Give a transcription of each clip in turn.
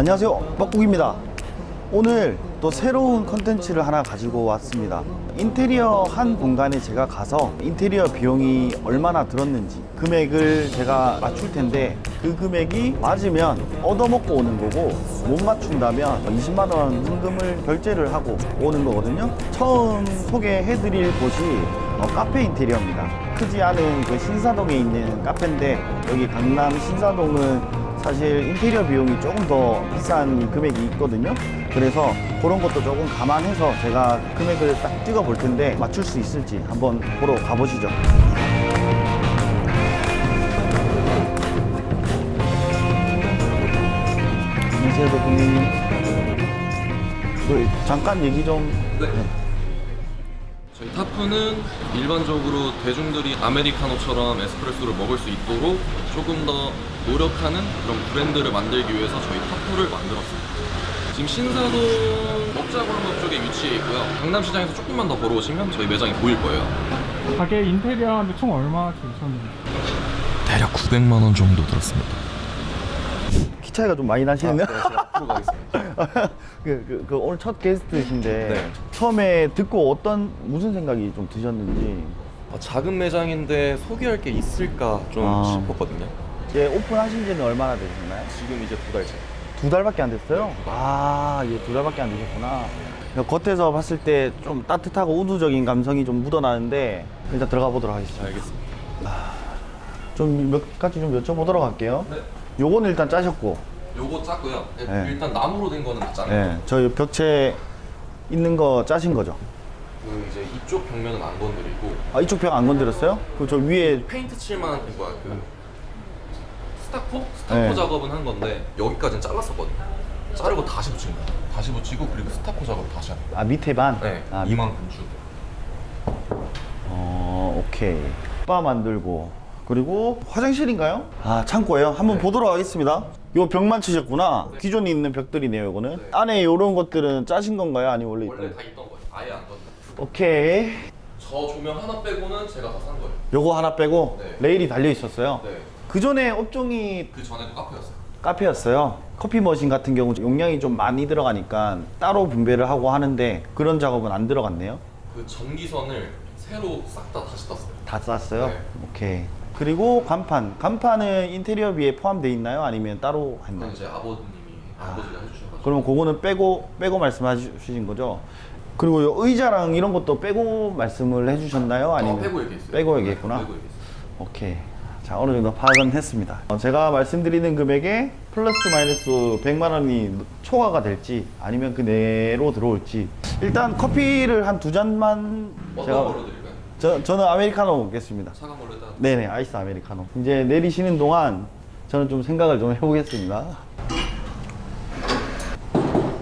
안녕하세요. 뻐꾸기입니다 오늘 또 새로운 컨텐츠를 하나 가지고 왔습니다. 인테리어 한 공간에 제가 가서 인테리어 비용이 얼마나 들었는지 금액을 제가 맞출 텐데 그 금액이 맞으면 얻어먹고 오는 거고 못 맞춘다면 20만 원 현금을 결제를 하고 오는 거거든요. 처음 소개해드릴 곳이 어, 카페 인테리어입니다. 크지 않은 그 신사동에 있는 카페인데 여기 강남 신사동은 사실 인테리어 비용이 조금 더 비싼 금액이 있거든요. 그래서 그런 것도 조금 감안해서 제가 금액을 딱 찍어 볼 텐데 맞출 수 있을지 한번 보러 가보시죠. 안녕하세요, 대표님. 그 잠깐 얘기 좀. 네. 저희 타프는 일반적으로 대중들이 아메리카노처럼 에스프레소를 먹을 수 있도록 조금 더 노력하는 그런 브랜드를 만들기 위해서 저희 타프를 만들었습니다. 지금 신사동 먹자골목 쪽에 위치해 있고요. 강남시장에서 조금만 더 걸어오시면 저희 매장이 보일 거예요. 가게 인테리어 하는데 총 얼마 들으셨는지 대략 900만 원 정도 들었습니다. 키 차이가 좀 많이 나시네요. 앞으로 가겠습니다. 그, 그, 그 오늘 첫 게스트이신데 네. 처음에 듣고 어떤 무슨 생각이 좀 드셨는지 아, 작은 매장인데 소개할 게 있을까 좀 아. 싶었거든요. 이제 오픈하신 지는 얼마나 되셨나요? 지금 이제 두 달째. 두 달밖에 안 됐어요? 네, 두 달. 아, 예, 두 달밖에 안 되셨구나. 겉에서 봤을 때 좀 따뜻하고 우두적인 감성이 좀 묻어나는데 일단 들어가 보도록 하겠습니다. 알겠습니다. 좀 몇 가지 좀 여쭤보도록 할게요. 네. 요거는 일단 짜셨고, 요거 짰고요. 네. 일단 나무로 된 거는 다 짜는 예, 거죠. 저희 벽체 있는 거 짜신 거죠? 그 이제 이쪽 벽면은 안 건드리고 아, 이쪽 벽 안 건드렸어요? 그 저 위에 페인트 칠만 된 거야. 그 스타코? 스타코 네. 작업은 한 건데 여기까지는 잘랐었거든요. 자르고 다시 붙인 거야. 다시 붙이고 그리고 스타코 작업 다시 한 거야. 아 밑에 반. 네, 아, 밑- 이만큼 쭉. 어, 오케이. 바 만들고 그리고 화장실인가요? 아 창고예요. 한번 보도록 하겠습니다. 요 벽만 치셨구나. 기존에 있는 벽들이네요, 이거는. 네. 안에 요런 것들은 짜신 건가요? 아니 원래 있던 원래 거? 다 있던 거예요. 아예 안 건드. 오케이. 저 조명 하나 빼고는 제가 다 산 거예요. 요거 하나 빼고 네. 레일이 달려 있었어요. 네. 그 전에 업종이 그 전에도 카페였어요. 카페였어요. 커피 머신 같은 경우 용량이 좀 많이 들어가니까 따로 분배를 하고 하는데 그런 작업은 안 들어갔네요. 그 전기선을 새로 싹 다 다시 땄어요. 다 쌌어요? 네. 오케이. 그리고 간판. 간판은 인테리어비에 포함되어 있나요? 아니면 따로 그건 했나요? 이제 아버님이 아버지가 해주셔가지고. 그러면 그거는 빼고 빼고 말씀하신 거죠? 그리고 요 의자랑 이런 것도 빼고 말씀을 해주셨나요? 아니면 어, 빼고 얘기했어요. 빼고 네, 얘기했구나. 빼고 얘기했어요. 오케이. 자 어느 정도 파악은 했습니다. 어, 제가 말씀드리는 금액에 플러스 마이너스 100만 원이 초과가 될지 아니면 그 내로 들어올지 일단 커피를 한 두 잔만 어떤 제가 걸로 드릴까요? 저, 저는 아메리카노 먹겠습니다. 사과 걸로 일단. 네네 아이스 아메리카노. 이제 내리시는 동안 저는 좀 생각을 좀 해보겠습니다.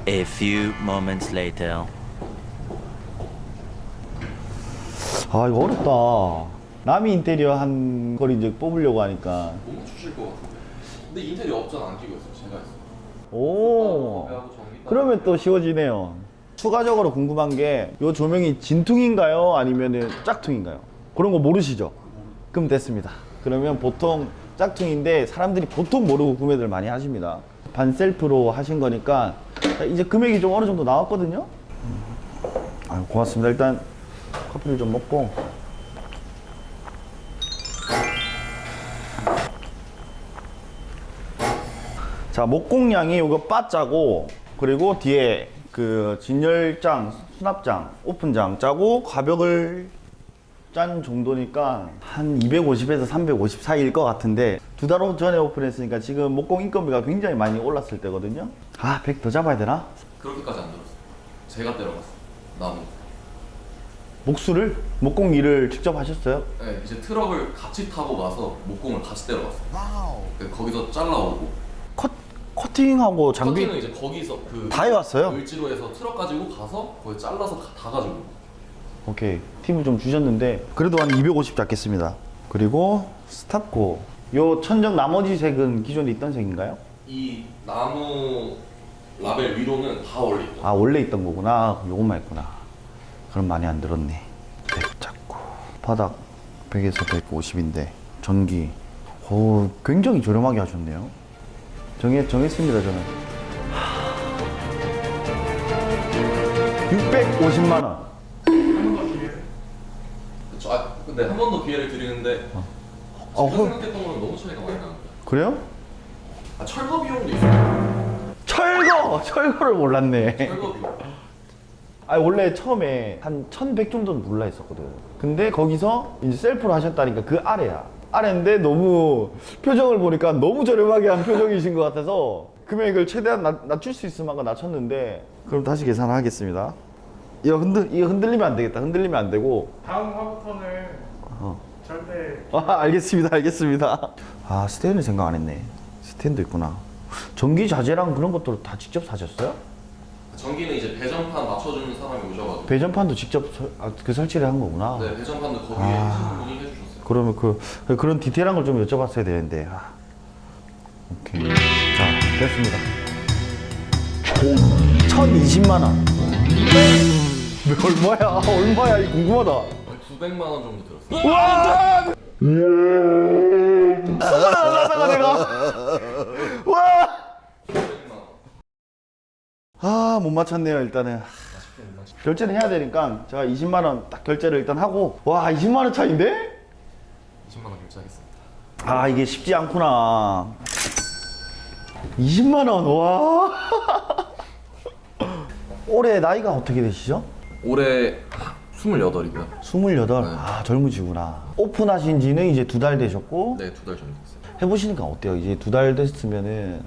A few moments later. 아 이거 어렵다. 남이 인테리어 한 걸 이제 뽑으려고 하니까 못 맞추실 것 같은데. 근데 인테리어 업자는 안 끼고 있어요. 제가 했어요. 오. 그러면 또 쉬워지네요. 추가적으로 궁금한 게이 조명이 진퉁인가요? 아니면 짝퉁인가요? 그런 거 모르시죠? 그럼 됐습니다. 그러면 보통 짝퉁인데 사람들이 보통 모르고 구매들 많이 하십니다. 반셀프로 하신 거니까 이제 금액이 좀 어느 정도 나왔거든요. 아 고맙습니다. 일단 커피를 좀 먹고 자 목공량이 요거 빠짜고 그리고 뒤에 그 진열장, 수납장, 오픈장 짜고 가벽을 짠 정도니까 한 250에서 350 사이일 것 같은데 두 달 전에 오픈했으니까 지금 목공 인건비가 굉장히 많이 올랐을 때거든요. 아 100 더 잡아야 되나? 그렇게까지 안 들었어요. 제가 때려갔어요. 나무. 목수를 목공 일을 직접 하셨어요? 네, 이제 트럭을 같이 타고 가서 목공을 같이 때려갔어요. 그 거기서 잘라오고. 컷 커팅하고 장비 커팅은 이제 거기서 그 다 해왔어요? 을지로 해서 트럭 가지고 가서 거기 잘라서 가- 다 가지고. 오케이 팁을 좀 주셨는데 그래도 한 250 잡겠습니다. 그리고 스타코 요 천정 나머지 색은 기존에 있던 색인가요? 이 나무 라벨 위로는 다 원래 있고. 아 원래 있던 거구나 요것만 있구나 그럼 많이 안 들었네 백 잡고 바닥 100에서 150인데 전기 오, 굉장히 저렴하게 하셨네요. 정했, 정했습니다, 저는. 650만 원. 그쵸. 아, 근데 한 번 더 기회를 드리는데 어, 제가 헐. 생각했던 거랑 너무 차이가 많이 나는데. 그래요? 아, 철거 비용도 있어요. 철거! 철거를 몰랐네. 철거 비용. 아 원래 처음에 한 1100 정도는 몰라 했었거든. 근데 거기서 이제 셀프로 하셨다니까 그 아래야. 아래인데 너무 표정을 보니까 너무 저렴하게 한 표정이신 것 같아서 금액을 최대한 낮, 낮출 수 있을 만큼 낮췄는데 그럼 다시 계산하겠습니다. 이거 흔들 이거 흔들리면 안 되겠다. 흔들리면 안 되고. 다음 화부터는 어. 절대 아 알겠습니다. 알겠습니다. 아 스탠드 생각 안 했네. 스탠드 있구나. 전기 자재랑 그런 것도 다 직접 사셨어요? 전기는 이제 배전판 맞춰주는 사람이 오셔가지고. 배전판도 직접 설, 아, 그 설치를 한 거구나. 네, 배전판도 거기에 아. 해주는 분이 해주셨어요. 그러면 그 그런 디테일한 걸 좀 여쭤봤어야 되는데. 아. 오케이. 자, 됐습니다. 1,020만 원. 왜 얼마야? 얼마야? 이거 궁금하다. 900만 원 정도 들었어요. 와! 나다가 내가. 와! 900만 원. 아, 못 맞췄네요, 일단은. 결제는 해야 되니까 제가 20만 원 딱 결제를 일단 하고 와, 20만 원 차인데? 20만 원 결제하겠습니다. 아 이게 쉽지 않구나 20만 원 와. 올해 나이가 어떻게 되시죠? 올해 28이고요. 28. 아 젊으시구나. 오픈하신 지는 이제 두 달 되셨고 네, 두 달 정도 됐어요. 해보시니까 어때요? 이제 두 달 됐으면은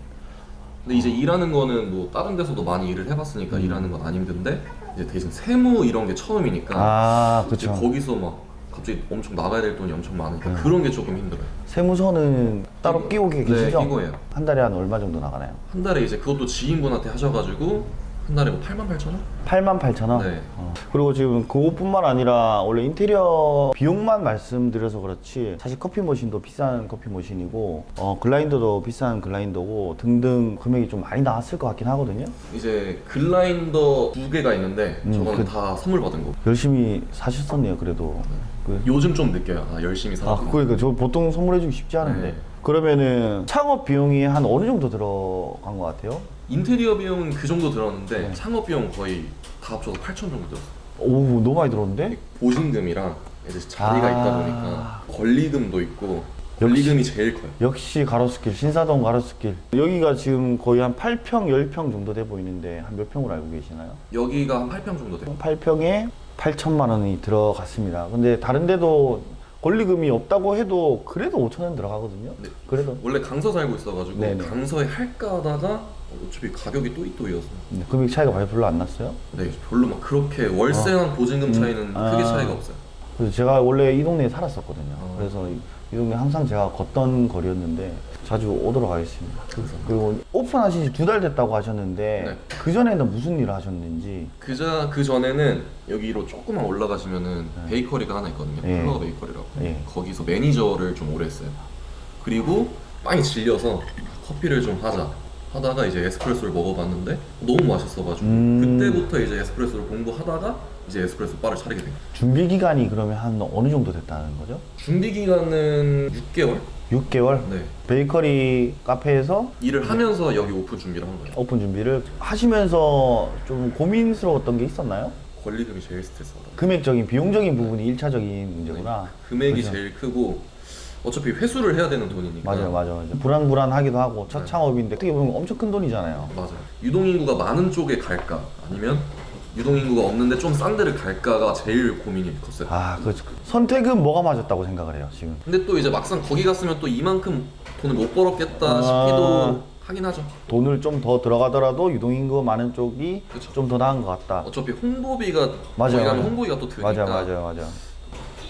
근데 이제 일하는 거는 뭐 다른 데서도 많이 일을 해봤으니까 음. 일하는 건 안 힘든데 이제 대신 세무 이런 게 처음이니까 아 이제 그렇죠. 거기서 막 갑자기 엄청 나가야 될 돈이 엄청 많으니까 네. 그런 게 조금 힘들어요. 세무서는 따로 끼고 네, 계시죠? 끼고예요. 한 달에 한 얼마 정도 나가나요? 한 달에 이제 그것도 지인분한테 하셔가지고 한 달에 뭐 8만 8천 원? 8만 8천 원? 네. 어. 그리고 지금 그것뿐만 아니라 원래 인테리어 비용만 말씀드려서 그렇지 사실 커피 머신도 비싼 커피 머신이고 어, 글라인더도 비싼 글라인더고 등등 금액이 좀 많이 나왔을 것 같긴 하거든요. 이제 글라인더 두 개가 있는데 음, 저거는 그- 다 선물 받은 거. 열심히 사셨었네요, 그래도. 그, 요즘 좀 느껴요. 아 열심히 아, 살았구나. 그러니까 저 보통 선물해주기 쉽지 않은데. 네. 그러면은 창업 비용이 한 어느 정도 들어간 것 같아요? 인테리어 비용은 그 정도 들었는데 네. 창업 비용 거의 다 합쳐서 8천 정도 들었어요. 오, 너무 많이 들었는데? 보증금이랑 이제 자리가 아. 있다 보니까 권리금도 있고 권리금이 제일 커요. 역시 가로수길, 신사동 가로수길. 여기가 지금 거의 한 8평, 10평 정도 돼 보이는데 한 몇 평으로 알고 계시나요? 여기가 한 8평 정도 돼요. 8평에 8천만 원이 들어갔습니다. 근데 다른 데도 권리금이 없다고 해도 그래도 5천 원 들어가거든요. 네. 그래도 원래 강서 살고 있어가지고 네네. 강서에 할까 하다가 어차피 가격이 또이또이어서 네, 금액 차이가 많이 별로 안 났어요. 네 별로 막 그렇게 월세랑 보증금 차이는 아. 크게 차이가 없어요. 그래서 제가 원래 이 동네에 살았었거든요. 어. 그래서 이, 이 동네 항상 제가 걷던 거리였는데 자주 오도록 하겠습니다. 그리고 오픈하신 지 두 달 됐다고 하셨는데 네. 그 전에는 무슨 일을 하셨는지 그자 그 전에는 여기로 조금만 올라가시면은 베이커리가 하나 있거든요. 네. 플러그 베이커리라고. 네. 거기서 매니저를 좀 오래 했어요. 그리고 빵이 질려서 커피를 좀 하자 하다가 이제 에스프레소를 먹어봤는데 너무 맛있어가지고 음. 그때부터 이제 에스프레소를 공부하다가 이제 에스프레소 바를 차리게 된 거예요. 준비 기간이 그러면 한 어느 정도 됐다는 거죠? 준비 기간은 6개월? 6개월? 네. 베이커리 카페에서 일을 하면서 여기 오픈 준비를 한 거예요. 오픈 준비를 하시면서 좀 고민스러웠던 게 있었나요? 권리금이 제일 스트레스 받아. 금액적인 비용적인 부분이 1차적인 문제구나. 금액이 그죠? 제일 크고 어차피 회수를 해야 되는 돈이니까. 맞아요, 맞아요, 맞아요. 불안불안하기도 하고 첫 네. 창업인데 어떻게 보면 엄청 큰 돈이잖아요. 맞아요. 유동인구가 많은 쪽에 갈까 아니면 유동인구가 없는데 좀 싼 데를 갈까가 제일 고민이 컸어요. 아, 그 선택은 뭐가 맞았다고 생각을 해요, 지금. 근데 또 이제 막상 거기 갔으면 또 이만큼 돈을 못 벌었겠다 아. 싶기도 하긴 하죠. 돈을 좀 더 들어가더라도 유동인구가 많은 쪽이 그쵸. 좀 더 나은 것 같다. 어차피 홍보비가 맞아요, 거기 가면 맞아요. 홍보비가 또 드니까 맞아, 맞아요, 맞아.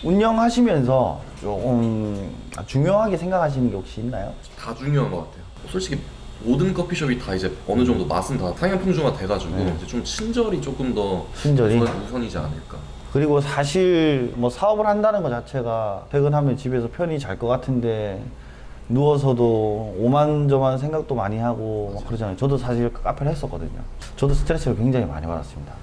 운영하시면서 조금 중요하게 생각하시는 게 혹시 있나요? 다 중요한 것 같아요. 솔직히 모든 커피숍이 다 이제 어느 정도 맛은 다 상향평준화 돼가지고 네. 이제 좀 친절이 조금 더 친절이? 우선, 우선이지 않을까. 그리고 사실 뭐 사업을 한다는 것 자체가 퇴근하면 집에서 편히 잘 것 같은데 누워서도 오만저만 생각도 많이 하고 막 그러잖아요. 저도 사실 카페를 했었거든요. 저도 스트레스를 굉장히 많이 받았습니다.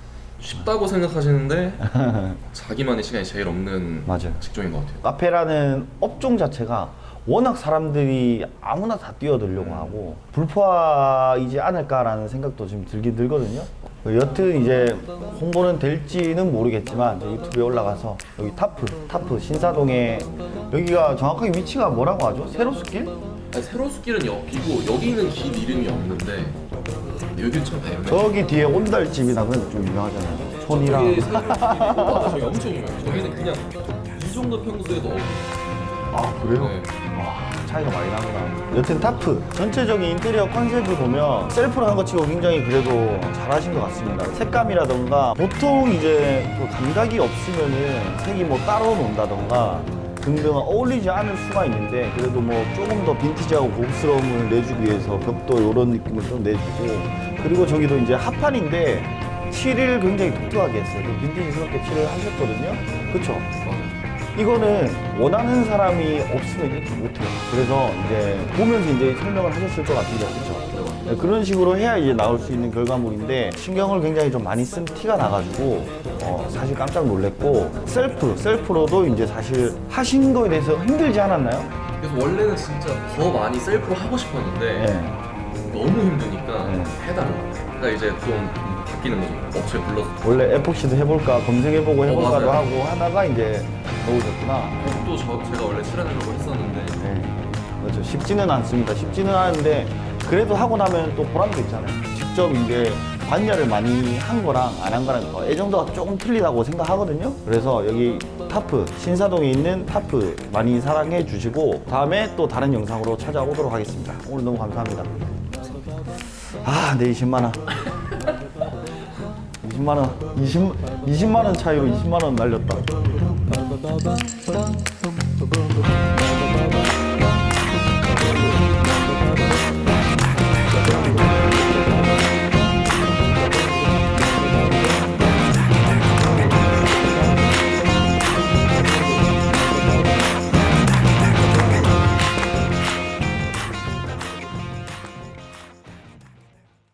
쉽다고 생각하시는데 자기만의 시간이 제일 없는 맞아요. 직종인 것 같아요. 카페라는 업종 자체가 워낙 사람들이 아무나 다 뛰어들려고 하고 불포화이지 않을까라는 생각도 지금 들긴 들거든요. 여튼 이제 홍보는 될지는 모르겠지만 이제 유튜브에 올라가서 여기 타프, 타프 신사동에 여기가 정확하게 위치가 뭐라고 하죠? 세로스길? 아니, 세로수길은 여기고 여기 있는 길 이름이 없는데 여기 참 애매해. 저기 뒤에 온달집이나 그런 데좀 유명하잖아요. 촌이랑 저기 저기 엄청 유명해요. 저기는 그냥 이 정도 평소에도 없- 아 그래요? 네. 와 차이가 많이 나구나 여튼 타프 전체적인 인테리어 컨셉을 보면 셀프로 한 것 치고 굉장히 그래도 잘하신 것 같습니다 색감이라던가 보통 이제 그 감각이 없으면은 색이 뭐 따로 논다던가 등등 어울리지 않을 수가 있는데 그래도 뭐 조금 더 빈티지하고 고급스러움을 내주기 위해서 벽도 이런 느낌을 좀 내주고 그리고 저기도 이제 합판인데 칠을 굉장히 독특하게 했어요 좀 빈티지스럽게 칠을 하셨거든요 그쵸? 이거는 원하는 사람이 없으면 이렇게 못해요. 그래서 이제 보면서 이제 설명을 하셨을 것 같은데, 그렇죠? 네, 그런 식으로 해야 이제 나올 수 있는 결과물인데 신경을 굉장히 좀 많이 쓴 티가 나가지고 어, 사실 깜짝 놀랐고 셀프, 셀프로도 이제 사실 하신 거에 대해서 힘들지 않았나요? 그래서 원래는 진짜 더 많이 셀프로 하고 싶었는데 네. 너무 힘드니까 네. 해달라. 그러니까 이제 좀 바뀌는 거죠. 업체 불러서 원래 에폭시도 해볼까 검색해보고 해볼까도 맞아요. 하고 하다가 이제 넣으셨구나. 또 저, 제가 원래 칠하려고 했었는데 네. 그렇죠. 쉽지는 않습니다. 쉽지는 않은데 그래도 하고 나면 또 보람도 있잖아요. 직접 이제 관여를 많이 한 거랑 안 한 거랑 뭐 애정도가 조금 틀리다고 생각하거든요. 그래서 여기 타프 신사동에 있는 타프 많이 사랑해 주시고 다음에 또 다른 영상으로 찾아오도록 하겠습니다. 오늘 너무 감사합니다. 아, 내 20만 원. 20만 원, 20, 20만 원 차이로 20만 원 날렸다.